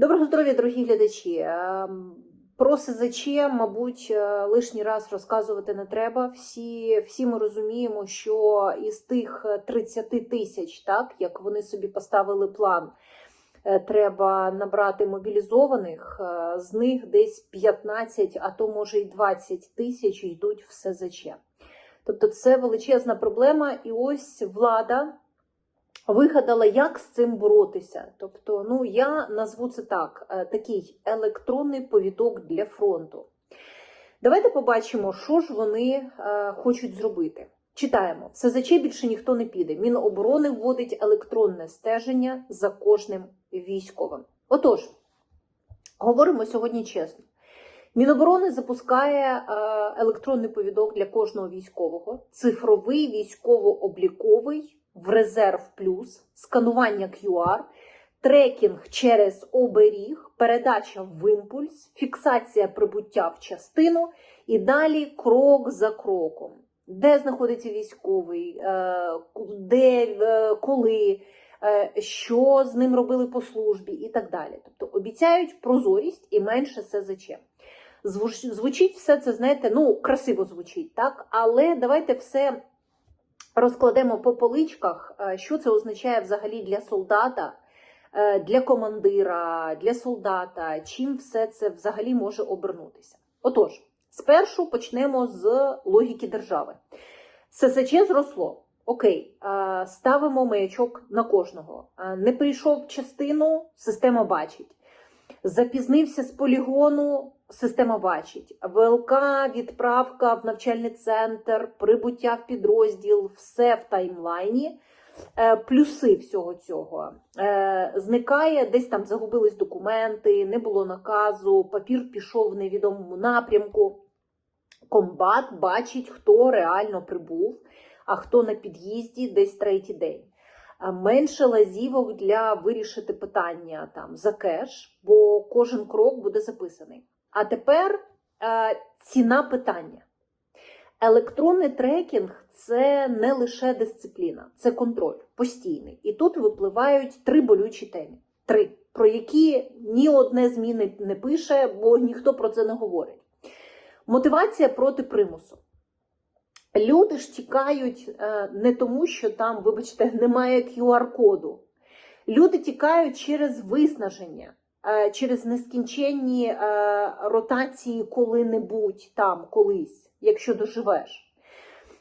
Доброго здоров'я, дорогі глядачі. Ем, Про СЗЧ, мабуть, е, лишній раз розказувати не треба. Всі, всі ми розуміємо, що із тих 30 тисяч, так як вони собі поставили план, е, треба набрати мобілізованих. е, З них десь 15, а то може й 20 тисяч йдуть в СЗЧ. Тобто, це величезна проблема, і ось влада вигадала, як з цим боротися. Тобто, ну я назву це так: е, такий електронний повідок для фронту. Давайте побачимо, що ж вони е, хочуть зробити. Читаємо: в СЗЧ більше ніхто не піде. Міноборони вводить електронне стеження за кожним військовим. Отож, говоримо сьогодні чесно. Міноборони запускає е, електронний повідок для кожного військового, цифровий військово-обліковий в резерв плюс, сканування QR, трекінг через оберіг, передача в імпульс, фіксація прибуття в частину і далі крок за кроком. Де знаходиться військовий, е, де, е, коли, е, що з ним робили по службі і так далі. Тобто обіцяють прозорість і менше СЗЧ. Звуч- Звучить все це, знаєте, ну, красиво звучить, так? Але давайте все розкладемо по поличках, е, що це означає взагалі для солдата, е, для командира, для солдата, чим все це взагалі може обернутися. Отож, спершу почнемо з логіки держави. ССЧ зросло. Окей, е, ставимо маячок на кожного. Не прийшов частину, система бачить. Запізнився з полігону, система бачить. ВЛК, відправка в навчальний центр, прибуття в підрозділ, все в таймлайні. Е, Плюси всього цього. Е, Зникає, десь там загубились документи, не було наказу, папір пішов в невідомому напрямку. Комбат бачить, хто реально прибув, а хто на під'їзді десь третій день. Менше лазівок для вирішити питання там за кеш, бо кожен крок буде записаний. А тепер е, ціна питання. Електронний трекінг це не лише дисципліна, це контроль постійний. І тут випливають три болючі теми. Три, про які ні одне зміни не пише, бо ніхто про це не говорить. Мотивація проти примусу. Люди ж тікають е, не тому, що там, вибачте, немає QR-коду. Люди тікають через виснаження, через нескінченні е, ротації коли-небудь там, колись, якщо доживеш.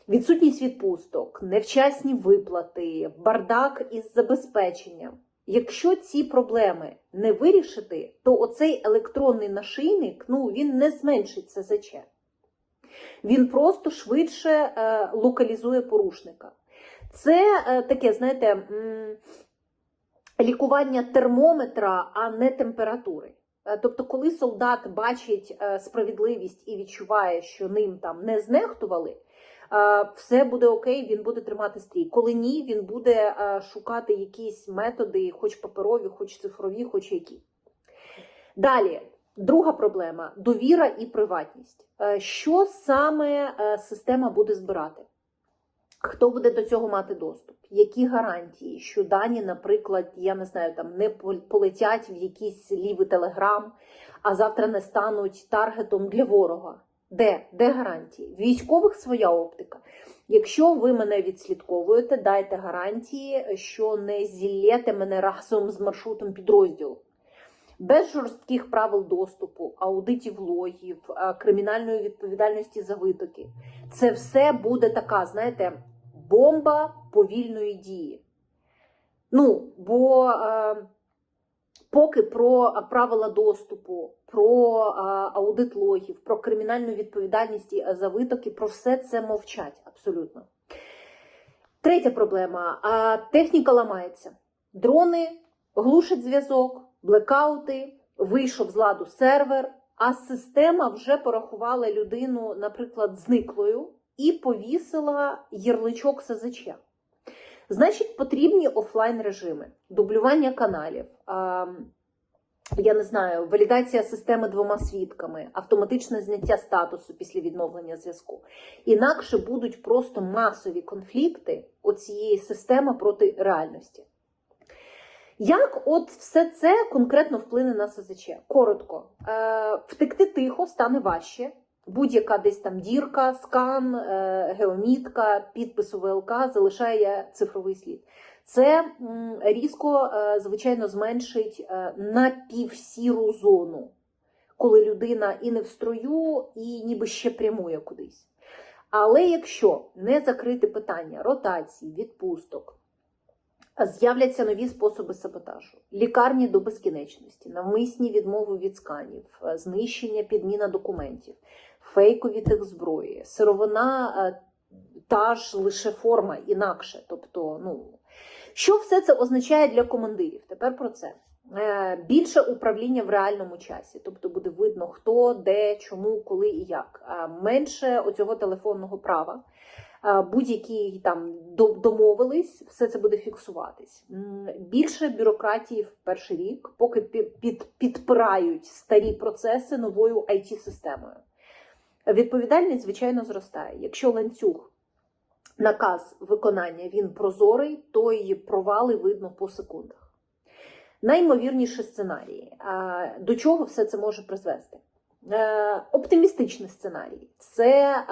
Відсутність відпусток, невчасні виплати, бардак із забезпеченням. Якщо ці проблеми не вирішити, то оцей електронний нашийник ну, він не зменшить СЗЧ. Він просто швидше е, локалізує порушника. Це е, таке, знаєте, лікування термометра, а не температури. Е, Тобто, коли солдат бачить е, справедливість і відчуває, що ним там не знехтували, е, все буде окей, він буде тримати стрій. Коли ні, він буде шукати якісь методи, хоч паперові, хоч цифрові, хоч які. Далі, друга проблема довіра і приватність. Що саме система буде збирати? Хто буде до цього мати доступ? Які гарантії, що дані, наприклад, я не знаю, там не пол- полетять в якийсь лівий телеграм, а завтра не стануть таргетом для ворога? Де? Де гарантії? Військових своя оптика. Якщо ви мене відслідковуєте, дайте гарантії, що не зіллєте мене разом з маршрутом підрозділу. Без жорстких правил доступу, аудитів логів, е, кримінальної відповідальності за витоки. Це все буде така, знаєте, бомба повільної дії. Ну, бо е, поки про правила доступу, про е, аудит логів, про кримінальну відповідальність е, за витоки, про все це мовчать абсолютно. Третя проблема: а, техніка ламається. Дрони глушать зв'язок, блекаути, вийшов з ладу сервер, а система вже порахувала людину, наприклад, зниклою і повісила ярличок СЗЧ. Значить, потрібні офлайн режими, дублювання каналів. Я не знаю, валідація системи двома свідками, автоматичне зняття статусу після відновлення зв'язку. Інакше будуть просто масові конфлікти оцієї системи проти реальності. Як от все це конкретно вплине на СЗЧ? Коротко, е, втекти тихо стане важче. Будь-яка десь там дірка, скан, е, геомітка, підпис у ВЛК залишає цифровий слід. Це різко, е, звичайно, зменшить е, напівсіру зону, коли людина і не в строю, і ніби ще прямує кудись. Але якщо не закрити питання ротації, відпусток, з'являться нові способи саботажу, лікарні до безкінечності, навмисні відмови від сканів, знищення підміна документів, фейкові техзброї, сировина е, та ж лише форма інакше. Тобто, ну що все це означає для командирів? Тепер про це. Е, Більше управління в реальному часі, тобто буде видно, хто, де, чому, коли і як. Е, Менше оцього телефонного права. Будь-які там домовились, все це буде фіксуватись. Більше бюрократії в перший рік, поки під, підпирають старі процеси новою IT-системою. Відповідальність, звичайно, зростає. Якщо ланцюг наказ виконання він прозорий, то і провали видно по секундах. Наймовірніші сценарії. До чого все це може призвести? Е, Оптимістичний сценарій це е,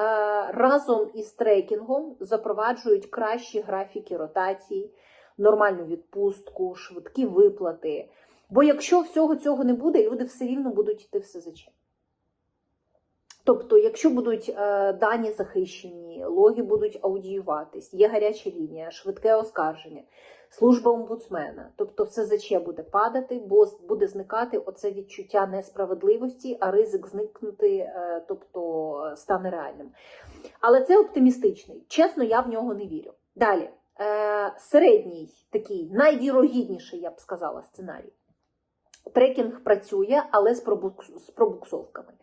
разом із трекінгом запроваджують кращі графіки ротації, нормальну відпустку, швидкі виплати. Бо якщо всього цього не буде, люди все рівно будуть йти в СЗЧ. Тобто, якщо будуть е, дані захищені, логи будуть аудіюватись, є гаряча лінія, швидке оскарження, служба омбудсмена, тобто все СЗЧ буде падати, бо буде зникати оце відчуття несправедливості, а ризик зникнути, е, тобто стане реальним. Але це оптимістичний. Чесно, я в нього не вірю. Далі, е, середній такий найвірогідніший, я б сказала, сценарій. Трекінг працює, але з пробуксовками.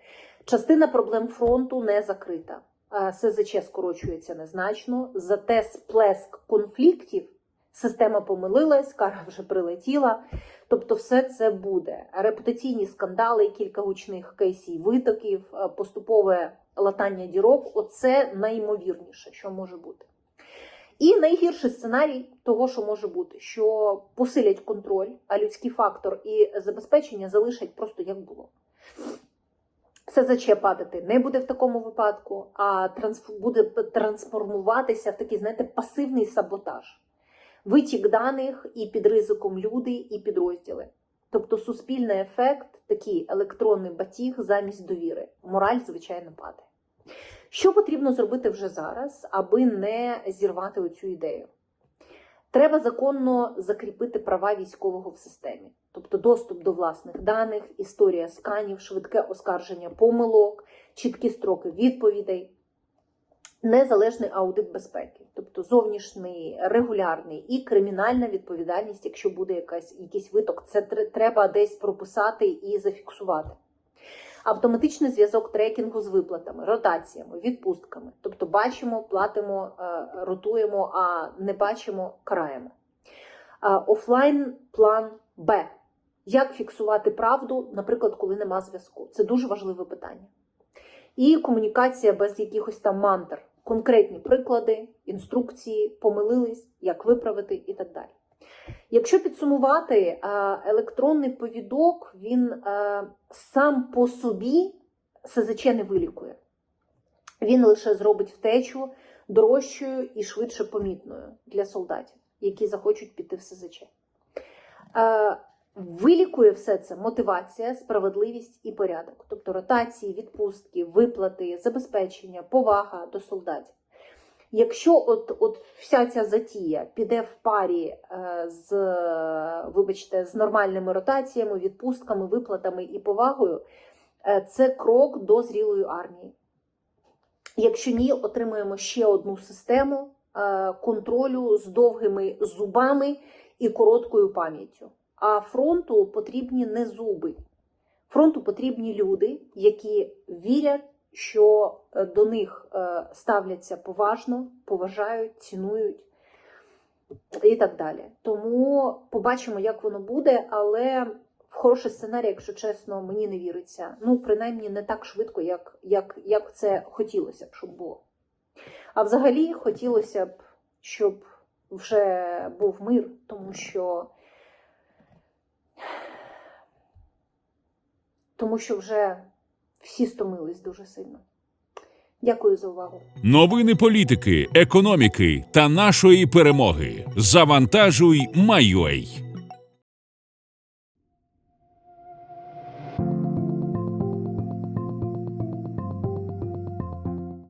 Частина проблем фронту не закрита. Е, СЗЧ скорочується незначно, зате сплеск конфліктів, система помилилась, кара вже прилетіла. Тобто, все це буде. Репутаційні скандали, кілька гучних кейсів, витоків, е, поступове латання дірок оце найімовірніше, що може бути. І найгірший сценарій того, що може бути, що посилять контроль, а людський фактор і забезпечення залишать просто як було. СЗЧ падати не буде в такому випадку, а буде трансформуватися в такий, знаєте, пасивний саботаж. Витік даних і під ризиком люди, і підрозділи. Тобто суспільний ефект, такий електронний батіг замість довіри. Мораль, звичайно, падає. Що потрібно зробити вже зараз, аби не зірвати оцю ідею? Треба законно закріпити права військового в системі, тобто доступ до власних даних, історія сканів, швидке оскарження помилок, чіткі строки відповідей, незалежний аудит безпеки, тобто зовнішній, регулярний і кримінальна відповідальність, якщо буде якась, якийсь виток, це тр- треба десь прописати і зафіксувати. Автоматичний зв'язок трекінгу з виплатами, ротаціями, відпустками. Тобто бачимо, платимо, е, ротуємо, а не бачимо, караємо. Е, Офлайн план Б. Як фіксувати правду, наприклад, коли нема зв'язку? Це дуже важливе питання. І комунікація без якихось там мантр, конкретні приклади, інструкції, помилились, як виправити і так далі. Якщо підсумувати, е, електронний повідок він е, сам по собі СЗЧ не вилікує. Він лише зробить втечу дорожчою і швидше помітною для солдатів, які захочуть піти в СЗЧ. Е, Вилікує все це мотивація, справедливість і порядок, тобто ротації, відпустки, виплати, забезпечення, повага до солдатів. Якщо от, от вся ця затія піде в парі е, з, вибачте, з нормальними ротаціями, відпустками, виплатами і повагою, е, це крок до зрілої армії. Якщо ні, отримуємо ще одну систему е, контролю з довгими зубами і короткою пам'яттю. А фронту потрібні не зуби. Фронту потрібні люди, які вірять, що е, до них е, ставляться поважно, поважають, цінують і так далі. Тому побачимо, як воно буде, але в хороший сценарій, якщо чесно, мені не віриться. Ну, принаймні, не так швидко, як, як, як це хотілося б, щоб було. А взагалі хотілося б, щоб вже був мир, тому що. Тому що вже всі стомились дуже сильно. Дякую за увагу. Новини політики, економіки та нашої перемоги. Завантажуй, майой.